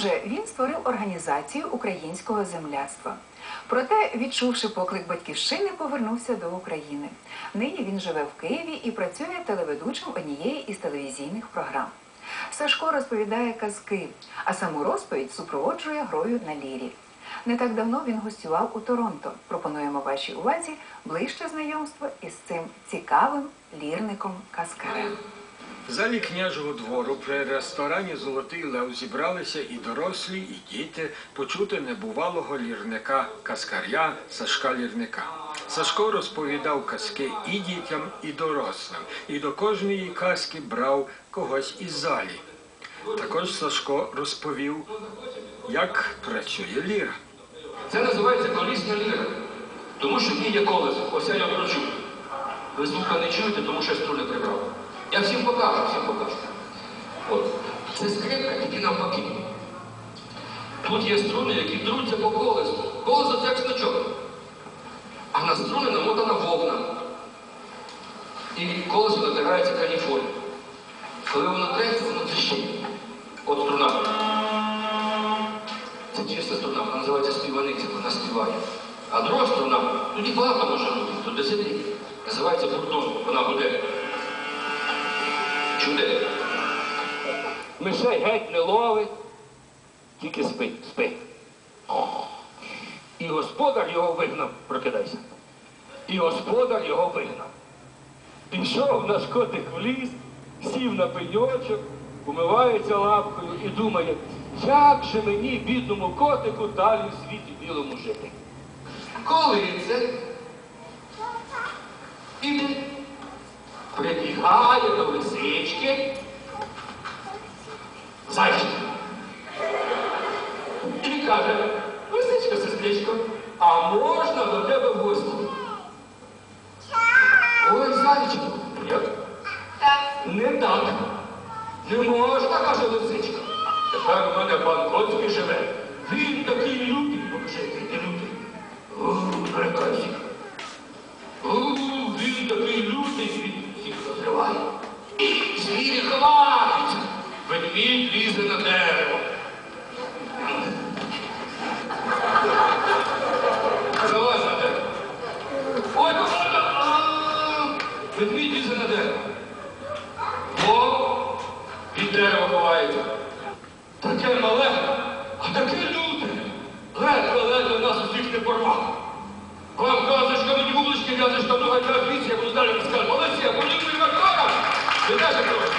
же він створив організацію українського земляцтва. Проте, відчувши поклик батьківщини, повернувся до України. Нині він живе в Києві і працює телеведучим однієї із телевізійних програм. Сашко розповідає казки, а саму розповідь супроводжує грою на лірі. Не так давно він гостював у Торонто. Пропонуємо вашій увазі ближче знайомство із цим цікавим лірником-каскарем. В залі княжого двору при ресторані Золотий Лев зібралися і дорослі, і діти почути небувалого лірника каскаря Сашка Лірника. Сашко розповідав казки і дітям, і дорослим, і до кожної казки брав когось із залі. Також Сашко розповів, як працює ліра. Це називається колісна ліра. Тому що в ній є колесо. Ось я його кручу. Ви звука не чуєте, тому що я струни прибрав. Я всім покажу, всім покажу. От. Це скрипка, тільки навпаки. Тут є струни, які труться по колесу. Колесо це як значок. А на струни намотана вовна. І колесо натирається каніфоль. Коли воно треться, воно тріщить. От струна. Це чиста струна, вона називається співаниця, вона співає. А друга струна, тоді багато може бути, тут де сидить. Називається бурдон, вона гуде. Чуде. Мишей геть не ловить, тільки спить, спить. І господар його вигнав, прокидайся. І господар його вигнав. Пішов наш котик в ліс, сів на пеньочок, умивається лапкою і думає, як же мені, бідному котику, далі в світі білому жити. Коли це? Іде, прибігає до лисички, зайчик. І каже, лисичка, сестричко, а можна до тебе в гості? Ой, зайчик, як? Не так. Не можна, каже лисичка. Тепер у мене пан Коцький живе. Він такий лютий, покажи, ти лютий. О, усіх. Вам казочка, мені вулички в'язиш, там віці, я буду далі розказати. Молодці, я полюбив Макара. Ти теж трохи.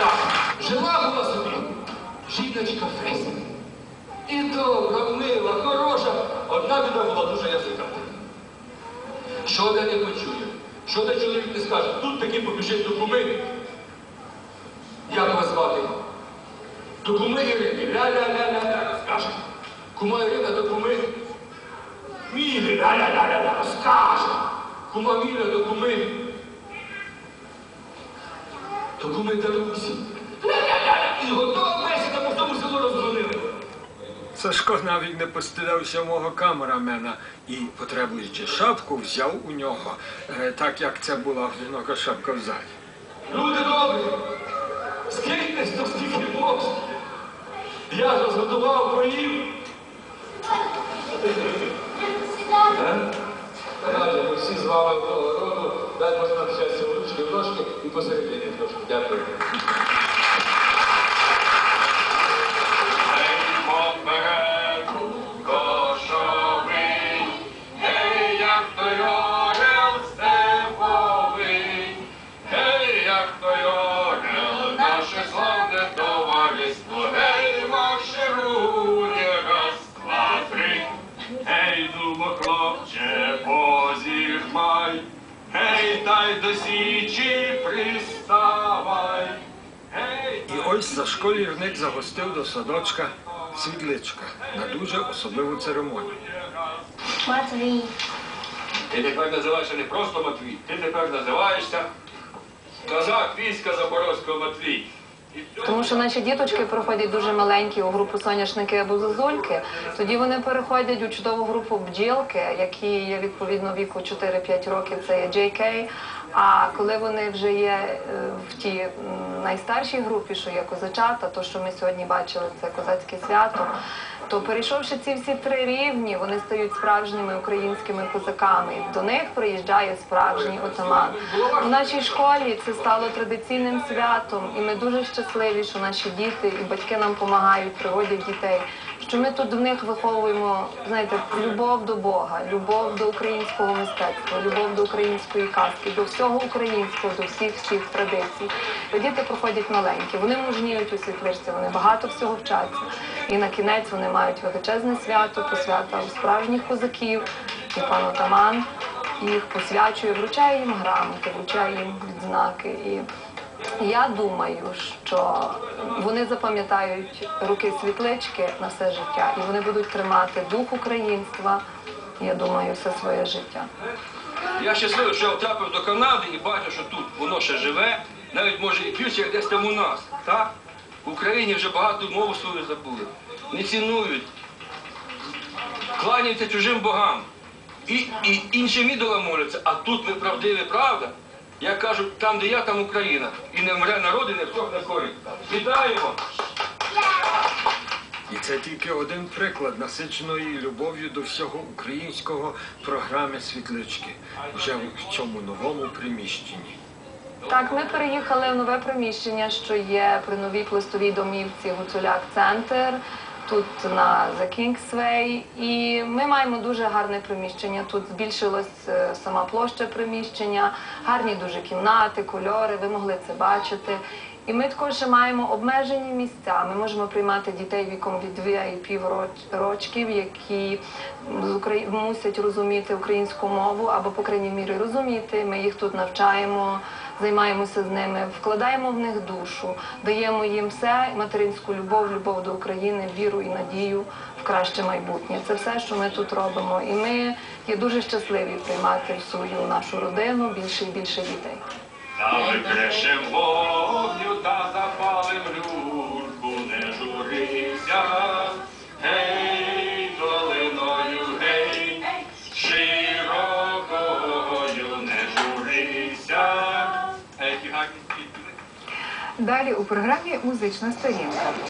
Так, жила була собі жіночка Феся. І добра, мила, хороша. Одна біда була дуже язиката. Що де не почує, що де чоловік не скаже, тут таки побіжить до. Як вас звати? До куми Ірини. Ля-ля-ля-ля-ля розкаже. Кума Ірина до куми. Мілі, ля-ля-ля-ля розкаже. Кума Міля до куми. До куми Дарусі. Ля-ля-ля-ля. І готова бесіда по всьому селу роздзвонили. Сашко навіть не постидався мого камерамена і, потребуючи шапку, взяв у нього, е, так як це була одинока шапка в залі. Люди добрі, скиньтесь до стільки боксів. Я ж зготував поїв. Раді, ми всі з вами роду. Дай можна щастя в ручки, в ножки і посередині трошки. Дякую. Дай до січі приставай, І ось Сашко Лірник загостив до садочка світличка на дуже особливу церемонію. Матвій. Ти тепер називаєшся не просто Матвій, ти тепер називаєшся Козак війська Запорозького Матвій. Тому що наші діточки проходять дуже маленькі у групу соняшники або зозульки. Тоді вони переходять у чудову групу бджілки, які є відповідно віку 4-5 років. Це є JK. А коли вони вже є е, в тій найстаршій групі, що є козачата, то що ми сьогодні бачили, це козацьке свято. То перейшовши ці всі три рівні, вони стають справжніми українськими козаками. До них приїжджає справжній отаман. У нашій школі це стало традиційним святом, і ми дуже щасливі, що наші діти і батьки нам допомагають, приводять дітей. Що ми тут в них виховуємо, знаєте, любов до Бога, любов до українського мистецтва, любов до української казки, до всього українського, до всіх всіх традицій. Діти проходять маленькі, вони мужніють у світличці, вони багато всього вчаться. І на кінець вони мають величезне свято, посвята у справжніх козаків, і пан отаман їх посвячує, вручає їм грамоти, вручає їм відзнаки. І я думаю, що вони запам'ятають руки світлички на все життя, і вони будуть тримати дух українства. Я думаю, все своє життя. Я щасливий, що я втрапив до Канади і бачу, що тут воно ще живе, навіть може і більше, як десь там у нас. Так? В Україні вже багато мову свою забули. Не цінують, кланяються чужим богам. І, і іншим ідолам моляться, а тут ми правдиві, правда? Я кажу, там, де я, там Україна. І не вмре народ, і не всохне корінь. Вітаємо! І це тільки один приклад насиченої любов'ю до всього українського програми світлички вже в цьому новому приміщенні. Так, ми переїхали в нове приміщення, що є при новій пластовій домівці Гуцуляк Центр. Тут на The Kingsway. І ми маємо дуже гарне приміщення. Тут збільшилась е, сама площа приміщення, гарні дуже кімнати, кольори. Ви могли це бачити. І ми також маємо обмежені місця. Ми можемо приймати дітей віком від 2 і пів рочків, які мусять розуміти українську мову або, по крайній мірі, розуміти. Ми їх тут навчаємо, займаємося з ними, вкладаємо в них душу, даємо їм все материнську любов, любов до України, віру і надію в краще майбутнє. Це все, що ми тут робимо. І ми є дуже щасливі приймати в свою нашу родину більше і більше дітей. Далі у програмі музична сторінка.